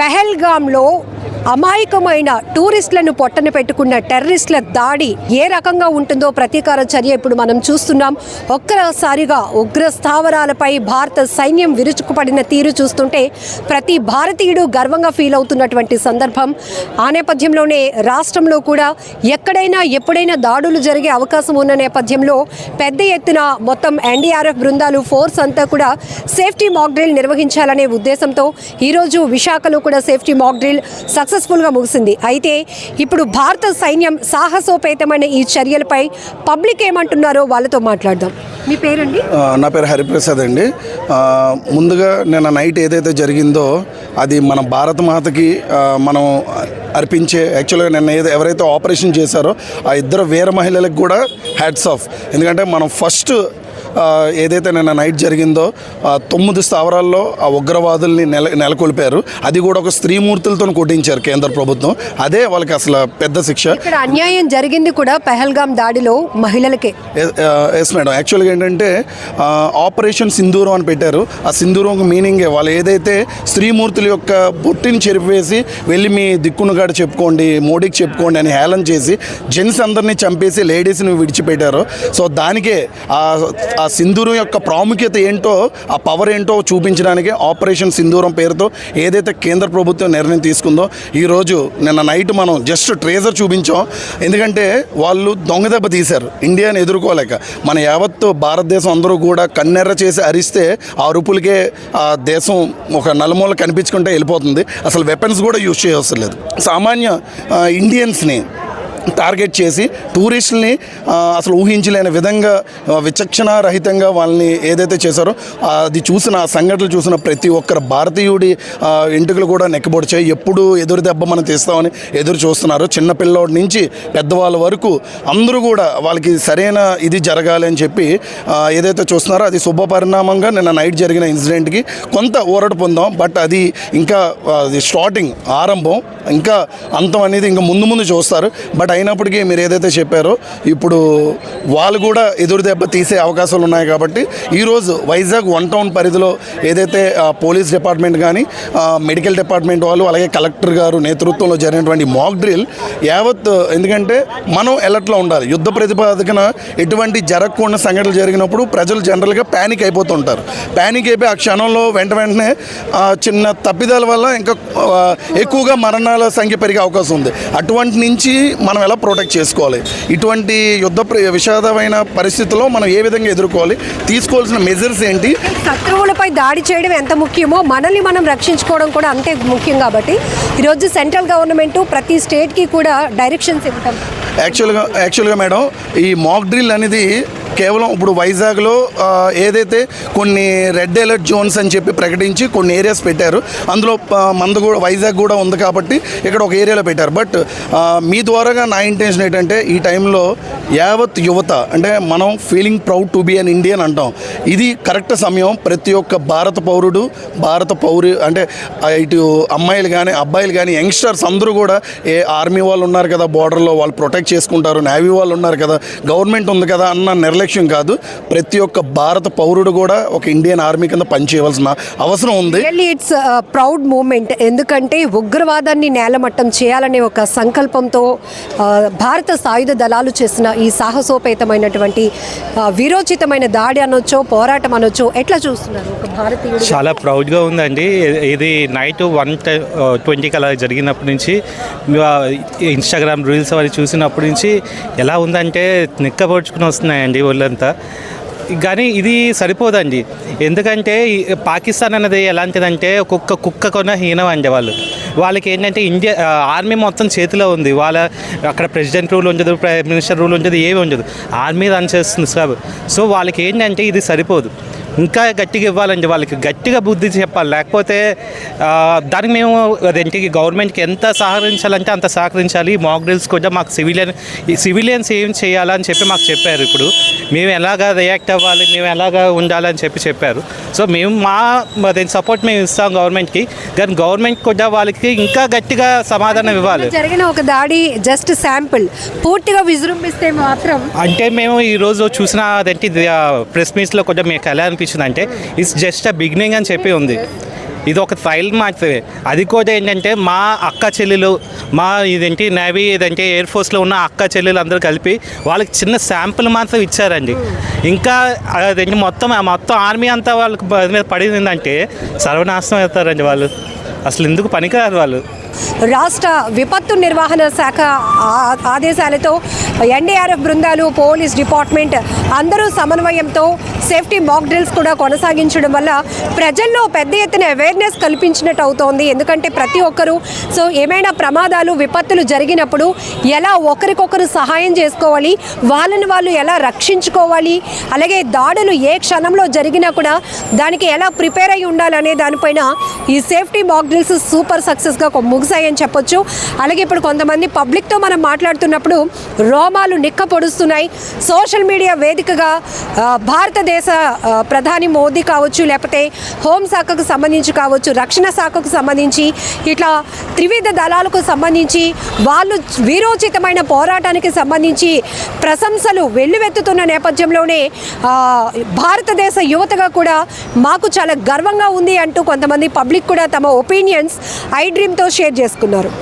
పెహల్గాంలో అమాయకమైన టూరిస్టులను పొట్టన పెట్టుకున్న టెర్రరిస్టుల దాడి ఏ రకంగా ఉంటుందో ప్రతీకార చర్య ఇప్పుడు మనం చూస్తున్నాం. ఒక్కసారిగా ఉగ్ర స్థావరాలపై భారత సైన్యం విరుచుకుపడిన తీరు చూస్తుంటే ప్రతి భారతీయుడు గర్వంగా ఫీల్ అవుతున్నటువంటి సందర్భం. ఆ నేపథ్యంలోనే రాష్ట్రంలో కూడా ఎక్కడైనా ఎప్పుడైనా దాడులు జరిగే అవకాశం ఉన్న నేపథ్యంలో పెద్ద ఎత్తున మొత్తం ఎన్డీఆర్ఎఫ్ బృందాలు ఫోర్స్ అంతా కూడా సేఫ్టీ మాక్ డ్రిల్ నిర్వహించాలనే ఉద్దేశంతో ఈరోజు విశాఖలో కూడా సేఫ్టీ మాక్ డ్రిల్ సక్సెస్ఫుల్గా ముగిసింది. అయితే ఇప్పుడు భారత సైన్యం సాహసోపేతమైన ఈ చర్యలపై పబ్లిక్ ఏమంటున్నారో వాళ్ళతో మాట్లాడదాం. మీ పేరండి? నా పేరు హరిప్రసాద్ అండి. ముందుగా నిన్న నైట్ ఏదైతే జరిగిందో అది మన భారత మాతకి మనం అర్పించే యాక్చువల్గా నిన్న ఏదో ఎవరైతే ఆపరేషన్ చేశారో ఆ ఇద్దరు వీర మహిళలకు కూడా హ్యాట్స్ ఆఫ్. ఎందుకంటే మనం ఫస్ట్ ఏదైతే నిన్న నైట్ జరిగిందో తొమ్మిది స్థావరాల్లో ఆ ఉగ్రవాదుల్ని నెల నెలకొల్పారు. అది కూడా ఒక స్త్రీమూర్తులతో కొట్టించారు కేంద్ర ప్రభుత్వం. అదే వాళ్ళకి అసలు పెద్ద శిక్ష. ఇక్కడ అన్యాయం జరిగింది కూడా పెహల్గాం దాడిలో మహిళలకే. ఎస్ మేడం యాక్చువల్గా ఏంటంటే ఆపరేషన్ సింధూరం అని పెట్టారు. ఆ సింధూరం మీనింగే వాళ్ళు ఏదైతే స్త్రీమూర్తుల యొక్క బొట్టిని చెరిపివేసి వెళ్ళి మీ దిక్కునుగాడు చెప్పుకోండి మోడీకి చెప్పుకోండి అని హేళన చేసి జెంట్స్ అందరినీ చంపేసి లేడీస్ని విడిచిపెట్టారు. సో దానికే ఆ సింధూరం యొక్క ప్రాముఖ్యత ఏంటో ఆ పవర్ ఏంటో చూపించడానికి ఆపరేషన్ సింధూరం పేరుతో ఏదైతే కేంద్ర ప్రభుత్వం నిర్ణయం తీసుకుందో ఈరోజు నిన్న నైట్ మనం జస్ట్ ట్రేజర్ చూపించాం. ఎందుకంటే వాళ్ళు దొంగ దెబ్బ తీశారు. ఇండియాని ఎదుర్కోలేక. మన యావత్తు భారతదేశం అందరూ కూడా కన్నెర్ర చేసి అరిస్తే ఆ అరుపులకే ఆ దేశం ఒక నలుమూల కనిపించుకుంటే వెళ్ళిపోతుంది. అసలు వెపన్స్ కూడా యూజ్ చేయవసరం లేదు. సామాన్య ఇండియన్స్ని టార్గెట్ చేసి టూరిస్టుల్ని అసలు ఊహించలేని విధంగా విచక్షణ రహితంగా వాళ్ళని ఏదైతే చేశారో అది చూసిన ఆ సంఘటనలు చూసిన ప్రతి ఒక్కరు భారతీయుడి ఇంటికలు కూడా నెక్కబొడిచాయి. ఎప్పుడు ఎదురు దెబ్బ మనం తీస్తామని ఎదురు చూస్తున్నారు. చిన్నపిల్లోడి నుంచి పెద్దవాళ్ళ వరకు అందరూ కూడా వాళ్ళకి సరైన ఇది జరగాలి అని చెప్పి ఏదైతే చూస్తున్నారో అది శుభ పరిణామంగా నిన్న నైట్ జరిగిన ఇన్సిడెంట్కి కొంత ఊరట పొందాం. బట్ అది ఇంకా అది స్టార్టింగ్ ఆరంభం ఇంకా అంతం అనేది ఇంకా ముందు ముందు చూస్తారు. బట్ అయినప్పటికీ మీరు ఏదైతే చెప్పారో ఇప్పుడు వాళ్ళు కూడా ఎదురు దెబ్బ తీసే అవకాశాలు ఉన్నాయి కాబట్టి ఈరోజు వైజాగ్ వన్ టౌన్ పరిధిలో ఏదైతే పోలీస్ డిపార్ట్మెంట్ కానీ మెడికల్ డిపార్ట్మెంట్ వాళ్ళు అలాగే కలెక్టర్ గారు నేతృత్వంలో జరిగినటువంటి మాక్ డ్రిల్ యావత్ ఎందుకంటే మనం ఎలర్ట్లో ఉండాలి. యుద్ధ ప్రతిపాదకన ఎటువంటి జరగకుండా సంఘటనలు జరిగినప్పుడు ప్రజలు జనరల్గా ప్యానిక్ అయిపోతుంటారు. ప్యానిక్ అయిపోయి ఆ క్షణంలో వెంట వెంటనే చిన్న తప్పిదాల వల్ల ఇంకా ఎక్కువగా మరణాల సంఖ్య పెరిగే అవకాశం ఉంది. అటువంటి నుంచి మనం ఎలా ప్రొటెక్ట్ చేసుకోవాలి? ఇటువంటి యుద్ధ విషాదమైన పరిస్థితుల్లో మనం ఏ విధంగా ఎదుర్కోవాలి? తీసుకోవాల్సిన మెజర్స్ ఏంటి? శత్రువులపై దాడి చేయడం ఎంత ముఖ్యమో మనల్ని మనం రక్షించుకోవడం కూడా అంతే ముఖ్యం కాబట్టి ఈరోజు సెంట్రల్ గవర్నమెంట్ ప్రతి స్టేట్కి కూడా డైరెక్షన్స్ ఇవ్వటం. యాక్చువల్గా యాక్చువల్గా మేడం ఈ మాక్ డ్రిల్ అనేది కేవలం ఇప్పుడు వైజాగ్లో ఏదైతే కొన్ని రెడ్ అలర్ట్ జోన్స్ అని చెప్పి ప్రకటించి కొన్ని ఏరియాస్ పెట్టారు అందులో మందు మంద కూడా వైజాగ్ కూడా ఉంది కాబట్టి ఇక్కడ ఒక ఏరియాలో పెట్టారు. బట్ మీ ద్వారాగా నా ఇంటెన్షన్ ఏంటంటే ఈ టైంలో యావత్ యువత అంటే మనం feeling proud to be an Indian అంటాం. ఇది కరెక్ట్ సమయం. ప్రతి ఒక్క భారత పౌరుడు భారత పౌరు అంటే ఇటు అమ్మాయిలు కానీ అబ్బాయిలు కానీ యంగ్స్టర్స్ అందరూ కూడా ఏ ఆర్మీ వాళ్ళు ఉన్నారు కదా బార్డర్లో వాళ్ళు ప్రొటెక్ట్ చేసుకుంటారు నేవీ వాళ్ళు ఉన్నారు కదా గవర్నమెంట్ ఉంది కదా అన్న నిర్లక్ష్యం కాదు. ప్రతి ఒక్క భారత పౌరుడు కూడా ఒక ఇండియన్ ఆర్మీ కింద పనిచేయవలసిన అవసరం ఉంది. రియల్లీ ఇట్స్ ప్రౌడ్ మూమెంట్ ఎందుకంటే ఉగ్రవాదాన్ని నేలమట్టం చేయాలనే ఒక సంకల్పంతో భారత సాయుధ దళాలు చేసిన ఈ సాహసోపేతమైనటువంటి వీరోచితమైన దాడి అనొచ్చో పోరాటం అనొచ్చో ఎట్లా చూస్తున్నారు ఒక భారతీయుడు? చాలా ప్రౌడ్గా ఉందండి. ఇది- నైట్ వన్ ట్వంటీకి అలా జరిగినప్పటి నుంచి ఇన్స్టాగ్రామ్ రీల్స్ అవి చూసినప్పటి నుంచి ఎలా ఉందంటే నిక్కబొడుచుకుని వస్తున్నాయండి. ఒళ్ళంతా కానీ ఇది సరిపోదండి. ఎందుకంటే పాకిస్తాన్ అనేది ఎలాంటిదంటే ఒక్కొక్క కుక్క కొన్న హీనం అండి వాళ్ళు. వాళ్ళకి ఏంటంటే ఇండియా ఆర్మీ మొత్తం చేతిలో ఉంది. వాళ్ళ అక్కడ ప్రెసిడెంట్ రూల్ ఉండదు ప్రైమ్ మినిస్టర్ రూల్ ఉండదు ఏమి ఉండదు. ఆర్మీ రన్ చేస్తుంది సార్ సో వాళ్ళకి ఏంటంటే ఇది సరిపోదు. ఇంకా గట్టిగా ఇవ్వాలండి. వాళ్ళకి గట్టిగా బుద్ధి చెప్పాలి. లేకపోతే దానికి మేము అదేంటి గవర్నమెంట్కి ఎంత సహకరించాలంటే అంత సహకరించాలి. మాక్ డ్రిల్స్ కూడా మాకు సివిలియన్ సివిలియన్స్ ఏం చేయాలని చెప్పి మాకు చెప్పారు ఇప్పుడు. మేము ఎలాగా రియాక్ట్ అవ్వాలి మేము ఎలాగా ఉండాలని చెప్పి చెప్పారు. సో మేము మా అదేంటి సపోర్ట్ మేము ఇస్తాం గవర్నమెంట్కి. కానీ గవర్నమెంట్ కూడా వాళ్ళకి ఇంకా గట్టిగా సమాధానం ఇవ్వాలి. జరిగిన ఒక దాడి జస్ట్ శాంపుల్ పూర్తిగా విజృంభిస్తే మాత్రం అంటే మేము ఈరోజు చూసిన అదేంటి ప్రెస్ మీట్స్లో కూడా మీకు ఎలా అనిపించింది అంటే ఇట్స్ జస్ట్ అ బిగినింగ్ అని చెప్పి ఉంది. ఇది ఒక ఫైల్ మాత్రమే అది కూడా ఏంటంటే మా అక్క చెల్లెలు మా ఇదేంటి నేవీ ఇదంటే ఎయిర్ ఫోర్స్లో ఉన్న అక్క చెల్లెలు అందరూ కలిపి వాళ్ళకి చిన్న శాంపుల్ మాత్రం ఇచ్చారండి. ఇంకా అదేంటి మొత్తం మొత్తం ఆర్మీ అంతా వాళ్ళకి మీద పడిందంటే సర్వనాశనం అవుతారండి వాళ్ళు. అసలు ఎందుకు పనికిరారు వాళ్ళు? రాష్ట్ర విపత్తు నిర్వహణ శాఖ ఆ- ఆదేశాలతో ఎన్డీఆర్ఎఫ్ బృందాలు పోలీస్ డిపార్ట్మెంట్ అందరూ సమన్వయంతో సేఫ్టీ మాక్ డ్రిల్స్ కూడా కొనసాగించడం వల్ల ప్రజల్లో పెద్ద ఎత్తున అవేర్నెస్ కల్పించినట్టు అవుతోంది. ఎందుకంటే ప్రతి ఒక్కరూ సో ఏమైనా ప్రమాదాలు విపత్తులు జరిగినప్పుడు ఎలా ఒకరికొకరు సహాయం చేసుకోవాలి వాళ్ళని వాళ్ళు ఎలా రక్షించుకోవాలి అలాగే దాడులు ఏ క్షణంలో జరిగినా కూడా దానికి ఎలా ప్రిపేర్ అయి ఉండాలనే దానిపైన ఈ సేఫ్టీ మాక్ డ్రిల్స్ సూపర్ సక్సెస్గా ముగిసాయని చెప్పొచ్చు. అలాగే ఇప్పుడు కొంతమంది పబ్లిక్తో మనం మాట్లాడుతున్నప్పుడు రోమాలు నిక్క పొడుస్తున్నాయి సోషల్ మీడియా వేదికగా భారతదేశ భారతదేశ ప్రధాని మోదీ కావచ్చు లేకపోతే హోంశాఖకు సంబంధించి కావచ్చు రక్షణ శాఖకు సంబంధించి ఇట్లా త్రివిధ దళాలకు సంబంధించి వాళ్ళు వీరోచితమైన పోరాటానికి సంబంధించి ప్రశంసలు వెల్లువెత్తుతున్న నేపథ్యంలోనే భారతదేశ యువతగా కూడా మాకు చాలా గర్వంగా ఉంది అంటూ కొంతమంది పబ్లిక్ కూడా తమ ఒపీనియన్స్ ఐ డ్రీమ్తో షేర్ చేసుకున్నారు.